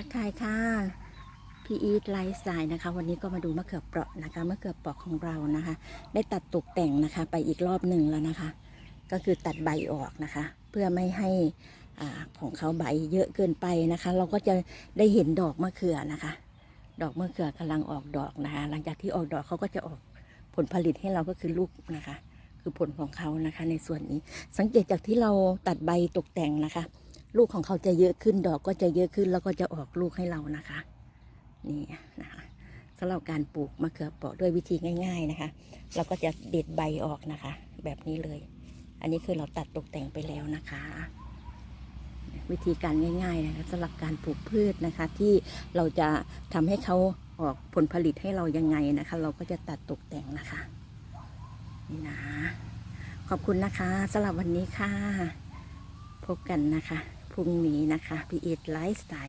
ทักทายค่ะ พี่อีทไลฟ์สไตล์นะคะ วันนี้ก็มาดูมะเขือเปราะนะคะ มะเขือเปราะของเรานะคะ ได้ตัดตกแต่งนะคะ ไปอีกรอบหนึ่งแล้วนะคะ ก็คือตัดใบออกนะคะ เพื่อไม่ให้อาของเขาใบเยอะเกินไปนะคะ เราก็จะได้เห็นดอกมะเขือนะคะ ดอกมะเขือกำลังออกดอกนะคะ หลังจากที่ออกดอกเขาก็จะออกผลผลิตให้เราก็คือลูกนะคะ คือผลของเขานะคะ ในส่วนนี้ สังเกตจากที่เราตัดใบตกแต่งนะคะ ลูกของเขาจะเยอะขึ้นดอกก็จะเยอะขึ้นแล้วก็จะออกลูกให้เรานะคะ นี่นะคะสำหรับการปลูกมะเขือเปราะด้วยวิธีง่าย ๆนะคะ เราก็จะเด็ดใบออกนะคะ แบบนี้เลย อันนี้คือเราตัดตกแต่งไปแล้วนะคะ วิธีการง่ายๆนะคะสำหรับการปลูกพืชนะคะ ที่เราจะทำให้เขาออกผลผลิตให้เรายังไงนะคะ เราก็จะตัดตกแต่งนะคะนี่นะขอบคุณนะคะสำหรับวันนี้ค่ะ พบกันนะคะ พรุ่งนี้นะคะ พี่เอ็ดไลฟ์สไตล์